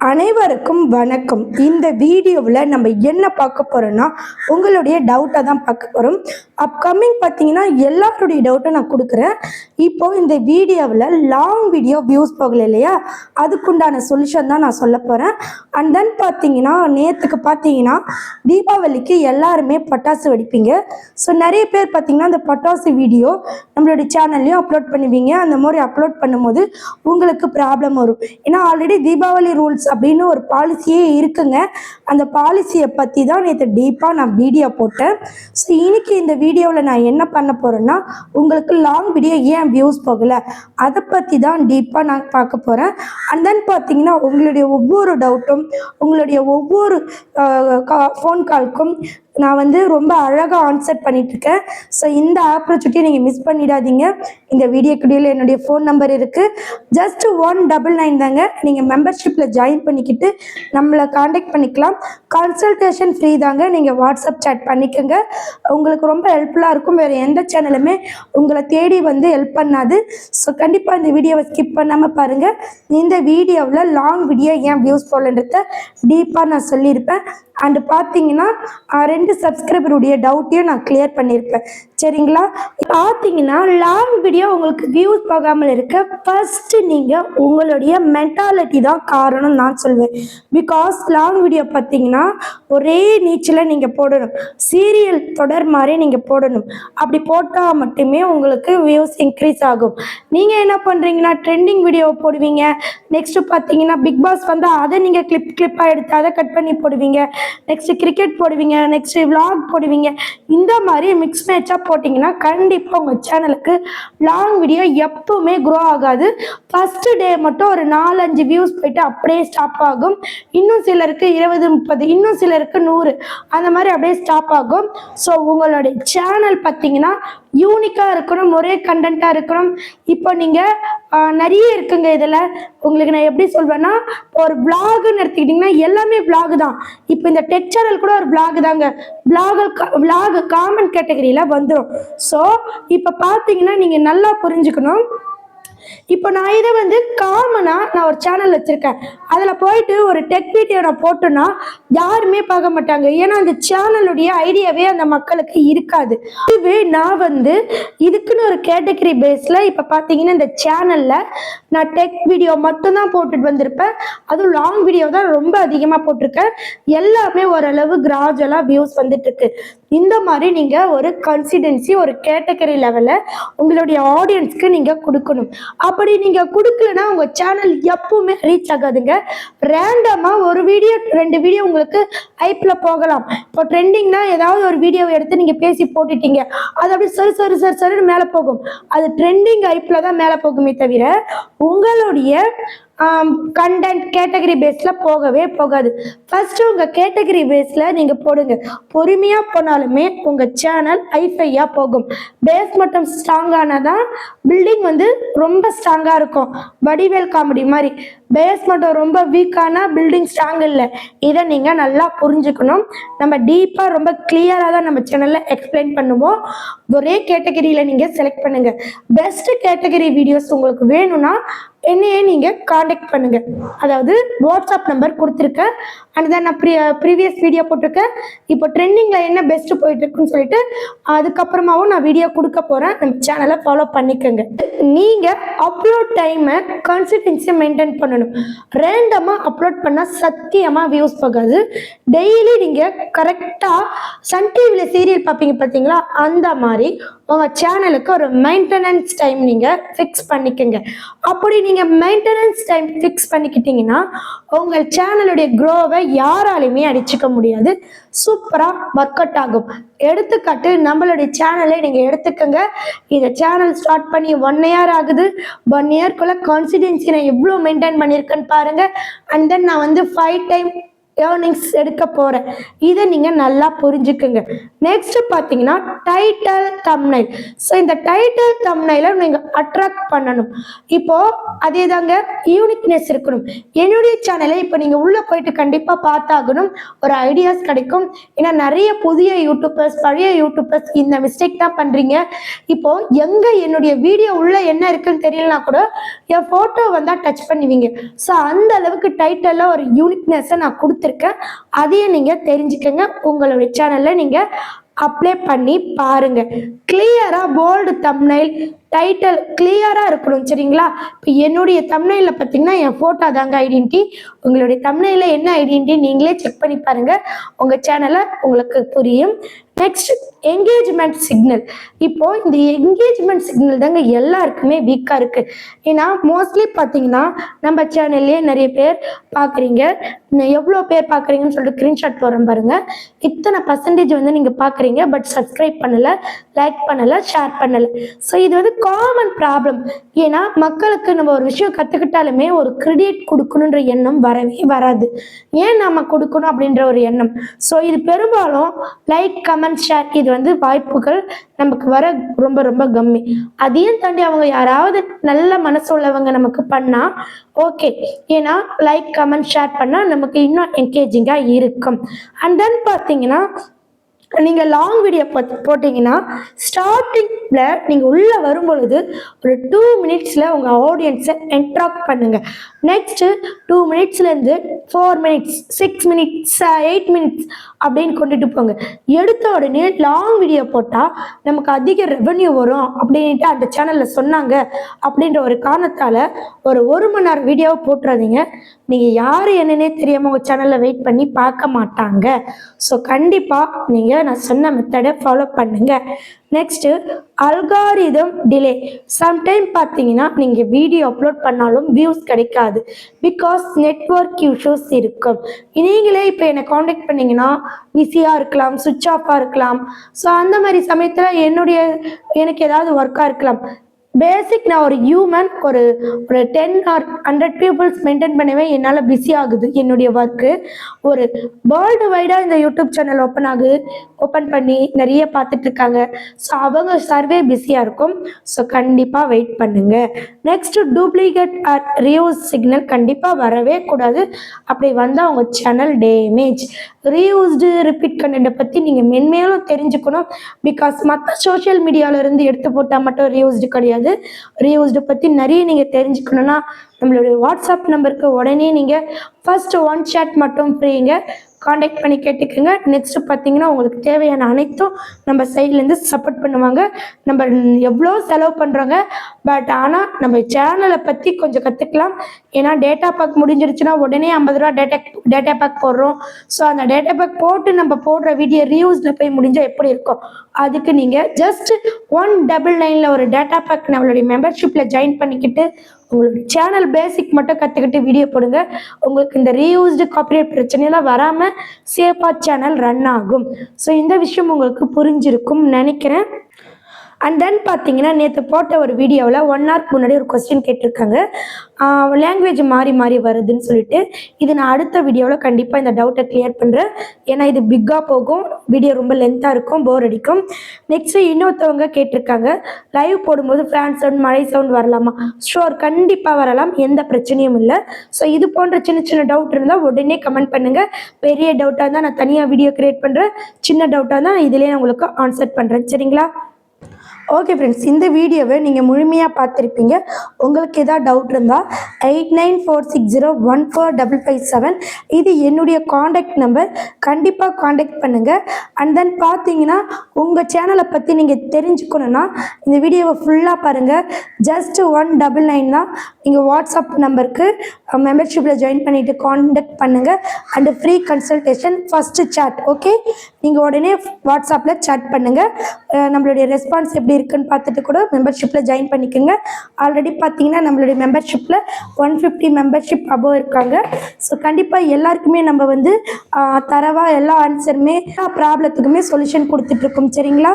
அனைவருக்கும் வணக்கம். இந்த வீடியோவில் நம்ம என்ன பார்க்க போகிறோன்னா உங்களுடைய டவுட்டை தான் பார்க்க போகிறோம் அப்கமிங் பார்த்தீங்கன்னா எல்லாருடைய டவுட்டும் நான் கொடுக்குறேன். இப்போ இந்த வீடியோவில் லாங் வீடியோ வியூஸ் போகல இல்லையா? அதுக்குண்டான சொல்யூஷன் தான் நான் சொல்ல போகிறேன் அண்ட் தென் பார்த்தீங்கன்னா நேற்றுக்கு பார்த்தீங்கன்னா தீபாவளிக்கு எல்லாருமே பட்டாசு வெடிப்பீங்க ஸோ நிறைய பேர் பார்த்தீங்கன்னா அந்த பட்டாசு வீடியோ நம்மளுடைய சேனல்லையும் அப்லோட் பண்ணுவீங்க. அந்த மாதிரி அப்லோட் பண்ணும்போது உங்களுக்கு ப்ராப்ளம் வரும். ஏன்னா ஆல்ரெடி தீபாவளி ரூல்ஸ் அப்படின்னு ஒரு பாலிசியே இருக்குங்க. அந்த பாலிசியை பற்றி தான் நேற்று டீப்பாக நான் வீடியோ போட்டேன். ஸோ இன்னைக்கு இந்த வீடியோவில் நான் என்ன பண்ண போகிறேன்னா உங்களுக்கு லாங் வீடியோ ஏன் வியூஸ் போகலை? அதை பற்றி தான் டீப்பாக நான் பார்க்க போகிறேன் அண்ட் தென் பார்த்தீங்கன்னா உங்களுடைய ஒவ்வொரு டவுட்டும் உங்களுடைய ஒவ்வொரு ஃபோன் கால்க்கும் நான் வந்து ரொம்ப அழகாக ஆன்சர் பண்ணிகிட்ருக்கேன் ஸோ இந்த ஆப்பர்ச்சுனிட்டியை நீங்கள் மிஸ் பண்ணிடாதீங்க. இந்த வீடியோ என்னுடைய ஃபோன் நம்பர் இருக்குது ஜஸ்ட் ஒன் டபுள் நைன் தாங்க. நீங்கள் மெம்பர்ஷிப்பில் ஜாயின் பண்ணிக்கிட்டு நம்மளை காண்டாக்ட் பண்ணிக்கலாம். கன்சல்டேஷன் ஃப்ரீ தாங்க. நீங்கள் வாட்ஸ்அப் சேட் பண்ணிக்கோங்க. உங்களுக்கு ரொம்ப ஹெல்ப்ஃபுல்லாக இருக்கும். வேறு எந்த சேனலுமே உங்களை தேடி வந்து ஹெல்ப் பண்ணாது. ஸோ கண்டிப்பாக இந்த வீடியோவை ஸ்கிப் பண்ணாமல் பாருங்கள் இந்த வீடியோவில் லாங் வீடியோ ஏன் வியூஸ் போகலன்றத டீப்பாக நான் சொல்லியிருப்பேன். அண்டு பார்த்தீங்கன்னா ரெண்டு சப்ஸ்கிரைபருடைய டவுட்டையும் நான் கிளியர் பண்ணியிருப்பேன் சரிங்களா? பார்த்தீங்கன்னா லாங் வீடியோ உங்களுக்கு வியூஸ் போகாமல் இருக்க ஃபஸ்ட்டு நீங்கள் உங்களுடைய மென்டாலிட்டி தான் காரணம் நான் சொல்வேன். பிகாஸ் லாங் வீடியோ பார்த்தீங்கன்னா ஒரே நீச்சலில் நீங்கள் போடணும். சீரியல் தொடர் மாதிரி நீங்கள் போடணும். அப்படி போட்டால் மட்டுமே உங்களுக்கு வியூஸ் இன்க்ரீஸ் ஆகும். நீங்கள் என்ன பண்ணுறீங்கன்னா ட்ரெண்டிங் வீடியோ போடுவீங்க. நெக்ஸ்ட்டு பார்த்தீங்கன்னா பிக் பாஸ் வந்து அதை நீங்கள் கிளிப் கிளிப்பாக எடுத்து அதை கட் பண்ணி போடுவீங்க. நெக்ஸ்ட்டு கிரிக்கெட் போடுவீங்க. நெக்ஸ்ட்டு விளாக் போடுவீங்க. இந்த மாதிரி மிக்ஸ் மேட்சாக போட்டிங்கன்னா கண்டிப்பாக உங்கள் சேனலுக்கு லாங் வீடியோ எப்பவுமே க்ரோ ஆகாது. ஃபஸ்ட்டு டே மட்டும் ஒரு நாலஞ்சு வியூஸ் போயிட்டு அப்படியே ஸ்டாப் ஆகும். இன்னும் சிலருக்கு இருபது முப்பது இன்னும் சிலருக்கு நூறு. அந்த மாதிரி அப்படியே ஸ்டாப் ஆகும். ஸோ உங்களுடைய சேனல் பார்த்தீங்கன்னா யூனிக்காக இருக்கணும் ஒரே கண்டென்ட்டாக இருக்கணும். இப்போ நீங்கள் நிறைய இருக்குங்க இதில். உங்களுக்கு நான் எப்படி சொல்வேன்னா ஒரு விளாகுன்னு எடுத்துக்கிட்டிங்கன்னா எல்லாமே vlog தான். இப்போ இந்த டெக் சேனல் கூட ஒரு விளாகு தாங்க. விளாகு விளாகு காமன் கேட்டகரியில் வந்துடும் ஸோ இப்போ பார்த்தீங்கன்னா நீங்கள் நல்லா புரிஞ்சுக்கணும். இப்போ நான் இதை வந்து காமனாக நான் ஒரு சேனல் வச்சுருக்கேன். அதில் போயிட்டு ஒரு டெக் வீடியோ நான் போட்டேன்னா யாருமே பார்க்க மாட்டாங்க. ஏன்னா அந்த சேனலுடைய ஐடியாவே அந்த மக்களுக்கு இருக்காது. இதுவே நான் வந்து இதுக்குன்னு ஒரு கேட்டகரி பேஸில் இப்போ பார்த்தீங்கன்னா இந்த சேனலில் நான் டெக் வீடியோ மட்டும்தான் போட்டுட்டு வந்திருப்பேன். அதுவும் லாங் வீடியோ தான் ரொம்ப அதிகமாக போட்டிருக்கேன். எல்லாமே ஓரளவு கிராஜுவலாக வியூஸ் வந்துட்டு இருக்கு. இந்த மாதிரி நீங்கள் ஒரு கன்சிடென்சி ஒரு கேட்டகரி லெவலில் உங்களுடைய ஆடியன்ஸ்க்கு நீங்கள் கொடுக்கணும். அப்படி நீங்கள் கொடுக்கலனா உங்கள் சேனல் எப்பவுமே ரீச் ஆகாதுங்க. ரேண்டமாக ஒரு வீடியோ ரெண்டு வீடியோ உங்களுக்கு ஐப்பில் போகலாம். இப்போ ட்ரெண்டிங்னா ஏதாவது ஒரு வீடியோவை எடுத்து நீங்கள் பேசி போட்டுட்டீங்க. அது அப்படி சரி சரி சரி சரின்னு மேலே போகும். அது ட்ரெண்டிங் ஐப்பில் தான் மேலே போகுமே தவிர உங்களுடைய கண்டென்ட் கேட்டகரி பேஸில் போகவே போகாது. ஃபஸ்ட்டு உங்கள் கேட்டகரி பேஸில் நீங்கள் போடுங்க. பொறுமையாக போனாலுமே உங்கள் சேனல் ஐஃபையாக போகும். பேஸ் மட்டும் ஸ்ட்ராங்கானதான் தான் பில்டிங் வந்து ரொம்ப ஸ்ட்ராங்காக இருக்கும். வடிவேல் காமெடி மாதிரி. பேஸ் ரொம்ப வீக்கான பில்டிங் ஸ்ட்ராங் இல்லை. இதை நீங்கள் நல்லா புரிஞ்சுக்கணும். நம்ம டீப்பாக ரொம்ப கிளியராக தான் நம்ம சேனலில் எக்ஸ்பிளைன் பண்ணுவோம். ஒரே கேட்டகரியில் நீங்கள் செலக்ட் பண்ணுங்கள் பெஸ்ட்டு கேட்டகரி வீடியோஸ் உங்களுக்கு வேணும்னா என்னையே நீங்கள் காண்டாக்ட் பண்ணுங்கள் அதாவது வாட்ஸ்அப் நம்பர் கொடுத்துருக்கேன். அண்ட் தென் நான் ப்ரீ ப்ரீவியஸ் வீடியோ போட்டிருக்கேன். இப்போ ட்ரெண்டிங்கில் என்ன பெஸ்ட்டு போயிட்டுருக்குன்னு சொல்லிட்டு அதுக்கப்புறமாவும் நான் வீடியோ கொடுக்க போகிறேன் நம்ம சேனலை ஃபாலோ பண்ணிக்கோங்க. நீங்கள் அப்லோட் டைமை கன்சிஸ்டன்சியை மெயின்டைன் பண்ணணும். ரேண்டமாக அப்லோட் பண்ணால் சத்தியமாக வியூஸ் போகாது. டெய்லி நீங்கள் கரெக்டாக சன் டிவியில் சீரியல் பார்ப்பீங்க பார்த்தீங்களா? அந்த மாதிரி உங்கள் சேனலுக்கு ஒரு மெயின்டெனன்ஸ் டைம் நீங்கள் ஃபிக்ஸ் பண்ணிக்கோங்க. அப்படி நீங்கள் மெயின்டெனன்ஸ் டைம் ஃபிக்ஸ் பண்ணிக்கிட்டீங்கன்னா உங்கள் சேனலுடைய க்ரோவை யாராலையுமே அடிச்சுக்க முடியாது. சூப்பராக ஒர்க் அவுட் ஆகும். எடுத்துக்காட்டு நம்மளுடைய சேனலை நீங்கள் எடுத்துக்கோங்க. இந்த சேனல் ஸ்டார்ட் பண்ணி ஒன் இயர் ஆகுது. ஒன் இயர்க்குள்ளே கான்சிடென்சி நான் எவ்வளோ மெயின்டைன் பண்ணியிருக்கேன்னு பாருங்கள் அண்ட் தென் நான் வந்து ஃபைவ் டைம் ஏர்னிங்ஸ் எடுக்க போகிறேன் இதை நீங்கள் நல்லா புரிஞ்சுக்குங்க. நெக்ஸ்ட் பார்த்தீங்கன்னா டைட்டில் தம்னைல் ஸோ இந்த டைட்டில் தம்னைல நீங்கள் அட்ராக்ட் பண்ணணும். இப்போது அதே தாங்க யூனிக்னஸ் இருக்கணும். என்னுடைய சேனலை இப்போ நீங்கள் உள்ளே போயிட்டு கண்டிப்பாக பார்த்தாகணும். ஒரு ஐடியாஸ் கிடைக்கும். ஏன்னா நிறைய புதிய யூடியூபர்ஸ் பழைய யூடியூபர்ஸ் இந்த மிஸ்டேக் தான் பண்ணுறீங்க இப்போது எங்கே என்னுடைய வீடியோ உள்ளே என்ன இருக்குன்னு தெரியலனா கூட என் ஃபோட்டோ வந்தால் டச் பண்ணுவீங்க. ஸோ அந்த அளவுக்கு டைட்டலில் ஒரு யூனிக்னஸை நான் கொடுத்துருக்கேன் அதையும் நீங்கள் தெரிஞ்சுக்கங்க. உங்களுடைய சேனலில் நீங்கள் அப்ளை பண்ணி பாருங்க. கிளியராக போல்டு தம்னைல் டைட்டில் கிளியராக இருக்கணும் சரிங்களா? இப்போ என்னுடைய தம்னைலில் பார்த்தீங்கன்னா என் ஃபோட்டோ தாங்க ஐடென்டி உங்களுடைய தம்னைலில் என்ன ஐடென்டி நீங்களே செக் பண்ணி பாருங்க. உங்கள் சேனலை உங்களுக்கு புரியும். நெக்ஸ்ட் என்கேஜ்மெண்ட் சிக்னல் இப்போ இந்த என்கேஜ்மெண்ட் சிக்னல் தாங்க எல்லாருக்குமே வீக்காக இருக்கு. ஏன்னா மோஸ்ட்லி பார்த்தீங்கன்னா நம்ம சேனல்லே நிறைய பேர் பார்க்குறீங்க எவ்வளோ பேர் பார்க்குறீங்கன்னு சொல்லிட்டு ஸ்க்ரீன்ஷாட் போகிறோம் பாருங்க. இத்தனை பர்சன்டேஜ் வந்து நீங்கள் பார்க்குறீங்க பட் சப்ஸ்கிரைப் பண்ணலை லைக் பண்ணலை ஷேர் பண்ணலை. ஸோ இது வந்து காமன் ப்ராப்ளம் ஏன்னா மக்களுக்கு நம்ம ஒரு விஷயம் கற்றுக்கிட்டாலுமே ஒரு கிரெடிட் கொடுக்கணுன்ற எண்ணம் வரவே வராது. ஏன் நம்ம கொடுக்கணும் அப்படின்ற ஒரு எண்ணம்? ஸோ இது பெரும்பாலும் லைக் கமெண்ட் ஷேர் இது வந்து வாய்ப்புகள் நமக்கு வர ரொம்ப ரொம்ப கம்மி. அதையும் தாண்டி அவங்க யாராவது நல்ல மனசு உள்ளவங்க நமக்கு பண்ணா ஓகே ஏன்னா லைக் கமெண்ட் ஷேர் பண்ணால் நமக்கு இன்னும் என்கேஜிங்காக இருக்கும். அண்ட் தென் பார்த்தீங்கன்னா நீங்கள் லாங் வீடியோ போட்டிங்கன்னா ஸ்டார்டிங்கில் நீங்கள் உள்ளே வரும்பொழுது ஒரு டூ மினிட்ஸில் உங்கள் ஆடியன்ஸை என்ட்ராக்ட் பண்ணுங்கள் next two மினிட்ஸ்லேருந்து four minutes six minutes eight minutes அப்படின்னு கொண்டுட்டு போங்க. எடுத்த உடனே லாங் வீடியோ போட்டால் நமக்கு அதிக ரெவென்யூ வரும் அப்படின்ட்டு அந்த சேனலில் சொன்னாங்க. அப்படின்ற ஒரு காரணத்தால் ஒரு ஒரு மணி நேரம் வீடியோவை போட்டுறாதீங்க. நீங்கள் யார் என்னன்னே தெரியாமல் உங்கள் சேனலில் வெயிட் பண்ணி பார்க்க மாட்டாங்க. ஸோ கண்டிப்பாக நீங்கள் நான் சொன்ன மெத்தடை ஃபாலோ பண்ணுங்கள் நெக்ஸ்ட்டு அல்காரிதம் டிலே சம்டைம் பார்த்தீங்கன்னா நீங்கள் வீடியோ அப்லோட் பண்ணாலும் வியூஸ் கிடைக்காது. பிகாஸ் நெட்ஒர்க் இஷ்யூஸ் இருக்கும். நீங்களே இப்போ என்னை காண்டாக்ட் பண்ணிங்கன்னா பிஸியாக இருக்கலாம் சுவிட்ச் ஆஃபாக இருக்கலாம். ஸோ அந்த மாதிரி சமயத்தில் என்னுடைய எனக்கு ஏதாவது ஒர்க்காக இருக்கலாம். பேசிக் நான் ஒரு ஹியூமன் ஒரு ஒரு ten or hundred peoples maintain பண்ணவே என்னால் பிஸி ஆகுது. என்னுடைய ஒர்க்கு ஒரு வேர்ல்டு வைடாக இந்த யூடியூப் சேனல் ஓப்பன் ஆகுது. ஓப்பன் பண்ணி நிறைய பார்த்துட்டு இருக்காங்க. ஸோ அவங்க சர்வே பிஸியாக இருக்கும். ஸோ கண்டிப்பாக வெயிட் பண்ணுங்க. Next duplicate or reuse signal கண்டிப்பாக வரவே கூடாது. அப்படி வந்தால் உங்கள் சேனல் டேமேஜ் ரீயூஸ்டு ரிப்பீட் கண்டென்ட்டை பற்றி நீங்கள் மென்மேலும் தெரிஞ்சுக்கணும். பிகாஸ் மற்ற சோஷியல் மீடியாவிலேருந்து எடுத்து போட்டால் மட்டும் ரீயூஸ்டு கிடையாது. ரீயூஸ்டு பற்றி நிறைய நீங்கள் தெரிஞ்சுக்கணுன்னா நம்மளுடைய வாட்ஸ்அப் நம்பருக்கு உடனே நீங்கள் ஃபர்ஸ்ட் ஒன் chat மட்டும் ஃப்ரீங்க காண்டாக்ட் பண்ணி கேட்டுக்கோங்க. நெக்ஸ்ட்டு பார்த்தீங்கன்னா உங்களுக்கு தேவையான அனைத்தும் நம்ம சைட்லேருந்து சப்போர்ட் பண்ணுவாங்க. நம்ம எவ்வளோ செலவு பண்ணுறோங்க பட் ஆனால் நம்ம சேனலை பற்றி கொஞ்சம் கற்றுக்கலாம் ஏன்னா டேட்டா பேக் முடிஞ்சிருச்சுன்னா உடனே ஐம்பது ரூபா டேட்டா டேட்டா பேக் போடுறோம். ஸோ அந்த டேட்டா பேக் போட்டு நம்ம போடுற வீடியோ ரிவ்யூஸில் போய் முடிஞ்சால் எப்படி இருக்கும்? அதுக்கு நீங்கள் ஜஸ்ட் ஒன் டபுள் நைனில் ஒரு டேட்டா பேக் நம்மளுடைய மெம்பர்ஷிப்பில் ஜாயின் பண்ணிக்கிட்டு உங்களுக்கு சேனல் பேசிக் மட்டும் கற்றுக்கிட்டு வீடியோ போடுங்க. உங்களுக்கு இந்த ரீயூஸ்டு காப்பிரைட் பிரச்சனையெல்லாம் வராமல் சேஃபாக சேனல் ரன் ஆகும். ஸோ இந்த விஷயம் உங்களுக்கு புரிஞ்சிருக்கும் நினைக்கிறேன். அண்ட் தென் பார்த்தீங்கன்னா நேற்று போட்ட ஒரு வீடியோவில் ஒன் ஹவர்க்கு முன்னாடி ஒரு கொஸ்டின் கேட்டிருக்காங்க. லாங்குவேஜ் மாறி மாறி வருதுன்னு சொல்லிட்டு. இது நான் அடுத்த வீடியோவில் கண்டிப்பாக இந்த டவுட்டை கிளியர் பண்ணுறேன் ஏன்னா இது பிக்காக போகும். வீடியோ ரொம்ப லென்த்தாக இருக்கும் போர் அடிக்கும். நெக்ஸ்ட்டு இன்னொருத்தவங்க கேட்டிருக்காங்க. லைவ் போடும்போது ஃபேன் சவுண்ட் மழை சவுண்ட் வரலாமா? ஷோர் கண்டிப்பாக வரலாம். எந்த பிரச்சனையும் இல்லை. ஸோ இது போன்ற சின்ன சின்ன டவுட் இருந்தால் உடனே கமெண்ட் பண்ணுங்கள் பெரிய டவுட்டாக இருந்தால் நான் தனியாக வீடியோ கிரியேட் பண்ணுறேன் சின்ன டவுட்டாக இருந்தால் இதுலேயே இதிலே நான் உங்களுக்கு ஆன்சர் பண்ணுறேன் சரிங்களா? ஓகே ஃப்ரெண்ட்ஸ் இந்த வீடியோவை நீங்கள் முழுமையாக பார்த்துருப்பீங்க. உங்களுக்கு எதாவது டவுட் இருந்தால் eight nine four six zero one four double five seven இது என்னுடைய காண்டாக்ட் நம்பர் கண்டிப்பாக காண்டாக்ட் பண்ணுங்கள் அண்ட் தென் பார்த்தீங்கன்னா உங்கள் சேனலை பற்றி நீங்கள் தெரிஞ்சுக்கணுன்னா இந்த வீடியோவை ஃபுல்லாக பாருங்கள் ஜஸ்ட் ஒன் டபுள் நைன் தான் நீங்கள் வாட்ஸ்அப் நம்பருக்கு மெம்பர்ஷிப்பில் ஜாயின் பண்ணிவிட்டு காண்டாக்ட் பண்ணுங்கள் and free consultation first chat okay நீங்கள் உடனே வாட்ஸ்அப்பில் சேட் பண்ணுங்கள் நம்மளுடைய ரெஸ்பான்ஸ் எப்படி இருக்குன்னு பார்த்துட்டு கூட மெம்பர்ஷிப்பில் ஜாயின் பண்ணிக்கோங்க. ஆல்ரெடி பார்த்தீங்கன்னா நம்மளுடைய மெம்பர்ஷிப்பில் ஒன் ஃபிஃப்டி மெம்பர்ஷிப் அபோவ் இருக்காங்க. ஸோ கண்டிப்பாக எல்லாருக்குமே நம்ம வந்து தரவாக எல்லா ஆன்சருமே எல்லா ப்ராப்ளத்துக்குமே சொல்யூஷன் கொடுத்துட்ருக்கோம் சரிங்களா?